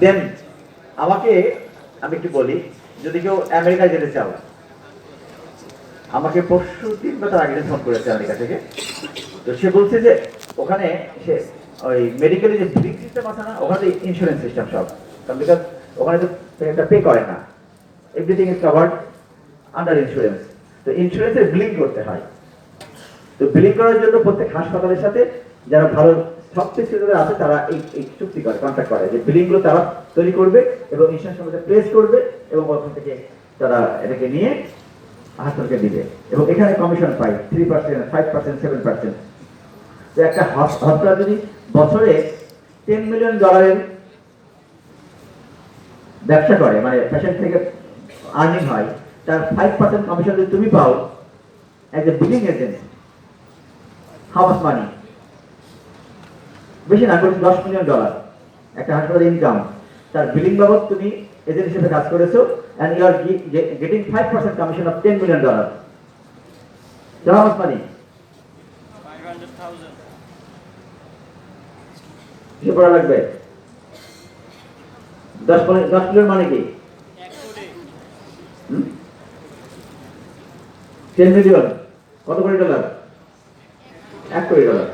দেন আমাকে, আমি একটু বলি, যদি কেউ আমেরিকায় যেতে চাও, আমাকে পরশু দিন বা তার আগে ফোন করেছে আমেরিকা থেকে। তো সে বলছে যে, ওখানে সে ওই মেডিকেলের যে সিস্টেম আছে না, ওখানে ইন্স্যুরেন্স সিস্টেম সব। কারণ ওখানে তো একটা পে করে না। Everything is covered under insurance তো ইন্স্যুরেন্সের বিলিং করতে হয়। তো বিলিং করার জন্য প্রত্যেক হাসপাতালের সাথে যারা ভালো সব ফেসিলিটি আছে, তারা এই এই চুক্তি করে কন্ট্যাক্ট করে যে বিলিংগুলো তারা তৈরি করবে এবং ইন্স্যুরেন্স মধ্যে প্লেস করবে এবং ওখান থেকে তারা এটাকে নিয়ে হাসপাতালকে দিবে। এবং এখানে কমিশন পাই three percent five percent seven percent তো একটা হস- হাসপাতাল যদি বছরে টেন মিলিয়ন ডলারের ব্যবসা করে মানে পেশেন্ট থেকে আর্নিং হয় তার ফাইভ পার্সেন্ট কমিশন যদি তুমি পাও as a billing agent how much money বেশি না করেছে দশ মিলিয়ন ডলার একটা হাসপাতালের ইনকাম তার বিলিং বাবদ তুমি এজেন্ট হিসেবে কাজ করেছ and you are getting five percent commission of ten million dollar how much money 500,000. কিছু করা লাগবে? দশ দশ কিলোর মানে কি? টেন মিলিয়ন কত কোটি ডলার এক কোটি ডলার